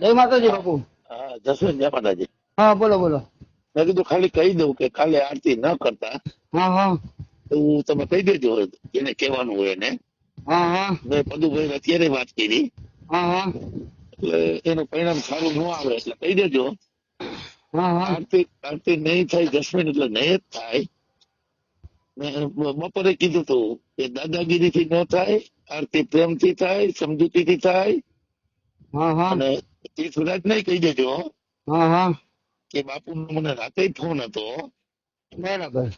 જય માતાજી બાપુ. હા જસવંત જય માતાજી. હા બોલો બોલો. મેં કીધું ખાલી કહી દઉં કે કાલે આરતી ન કરતા. હા હા. તો હું તમે કહી દેજો એને કહેવાનું હોય એને. હા હા. મેં પદુભાઈ અત્યારે વાત કરી. હા હા. એટલે એનું પરિણામ સારું ન આવે એટલે કહી દેજો. હા હા. આરતી આરતી નહીં થાય જસ્મીન એટલે નહીં જ થાય. બપોરે કીધું તું કે દાદાગીરી થી ન થાય આરતી પ્રેમથી થાય સમજૂતી થી થાય અને તીર્થરાજ નહીં કહી દેજો કે બાપુ મને રાતે ફોન હતો. બરાબર.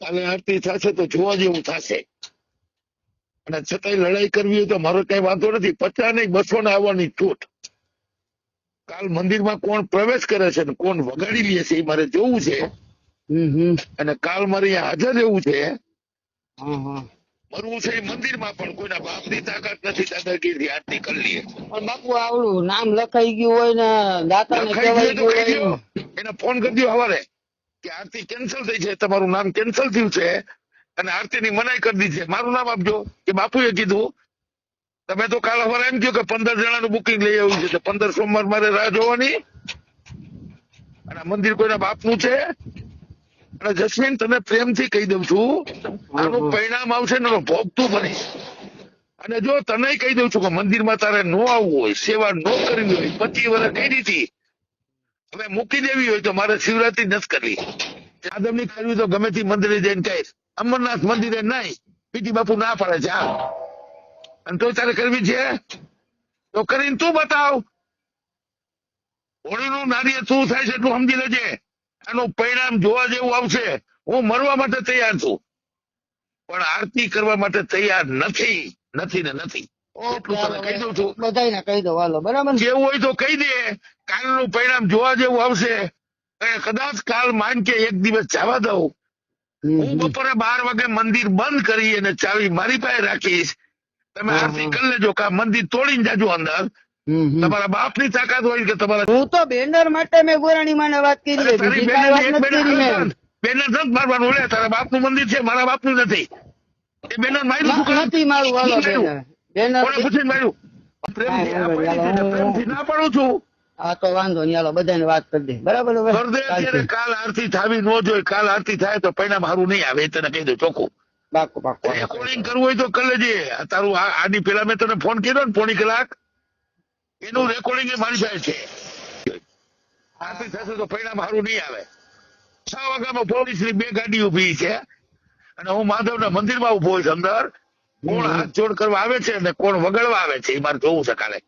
કાલે આરતી થશે તો જોવા જેવું થશે. અને છતાંય લડાઈ કરવી હોય તો મારો કઈ વાંધો નથી. પચાસ નહીં બસો ને આવવાની છૂટ. કાલ મંદિરમાં કોણ પ્રવેશ કરે છે ને કોણ વગાડી લે છે એ મારે જોવું છે. અને કાલ મારે અહીંયા હાજર રહેવું છે. હા હા. મરવું છે મંદિરમાં પણ કોઈના બાપની તાકાત નથી દાદાગીરી આરતી કરી લઈએ. પણ બાપુ આવડું નામ લખાઈ ગયું હોય ને દાતા ને લખાઈ ગયું. એને ફોન કરી દો હવારે કે આરતી કેન્સલ થઈ છે તમારું નામ કેન્સલ થયું છે અને આરતીની મનાઈ કરી દીધી છે. મારું નામ આપજો. કે બાપુએ કીધું તમે તો કાલ હવારે એમ કહ્યું કે પંદર જણાનું બુકિંગ લઈ આવ્યું છે પંદર સોમવાર મારે રાહ જોવાની. અને આ મંદિર કોઈના બાપનું છે? અને જસ્મીન તને પ્રેમથી કહી દઉં છું આનું પરિણામ આવશે ને ભોગ તું બનીશ. અને જો તને કહી દઉં છું કે મંદિરમાં તારે નો આવવું હોય સેવા નો કરવી હોય પચીસ વર્ષ કરી હતી હવે મૂકી દેવી હોય તો મારે શિવરાત્રી નથી કરવી. આદમની કરવી તો ગમે તે મંદિરે જઈને કહીશ અમરનાથ મંદિરે નહીં પીટી બાપુ ના પાડે છે હા અને તો તારે કરવી છે? તો કરીને તું બતાવ. હોળીનું નારિયેળ શું થાય છે એટલું સમજી લેજે. આનું પરિણામ જોવા જેવું આવશે. હું મરવા માટે તૈયાર છું. પણ આરતી કરવા માટે તૈયાર નથી. નથી ને નથી. એટલું તને કહી દઉં છું. બધાને કહી દો હાલો બરાબર જેવું હોય તો કહી દે. કાલનું પરિણામ જોવા જેવું આવશે. કદાચ કાલ માન કે એક દિવસ જવા દઉં. હું બપોરે બાર વાગે મંદિર બંધ કરી અને ચાવી મારી પાસે રાખીશ. તમે આરતી કરી લેજો કે મંદિર તોડીને જાજો અંદર. હમ, બાપની તાકાત હોય કે તમારા હું તો બેનર માટે મેં ગોરાણી માને વાત કરી બેનર નથી મારવાનું લે તારા બાપનું મંદિર છે મારા બાપનું નથી. એ બેનર માર્યું શું નથી મારું બેનર. પૂછીને માર્યું? પ્રેમથી હા, આ બરાબર, પડી છે ને હાલો. પ્રેમથી ના પાડું છું. હા તો વાંધો નહીં હાલો બધાને વાત કરી દે. બરાબર હવે? દે અત્યારે કાલ આરતી થાવી ન જોઈએ કાલ આરતી થાય તો પરિણામ સારું નહીં આવે એ તને કહી દઉં ચોખ્ખું. રેકોર્ડિંગ કરવું હોય તો કરી લેજે. તારું આની પેલા મેં તને ફોન કર્યો ને પોણી કલાક. એનું રેકોર્ડિંગ મારી પાસે છે. આરતી થશે તો પરિણામ સારું નહીં આવે. છ વાગ્યામાં પોલીસની બે ગાડી ઊભી છે. અને હું માધવના મંદિરમાં ઊભો છું અંદર. કોણ હાથ જોડ કરવા આવે છે અને કોણ વગાડવા આવે છે એ મારે જોવું છે કાલે.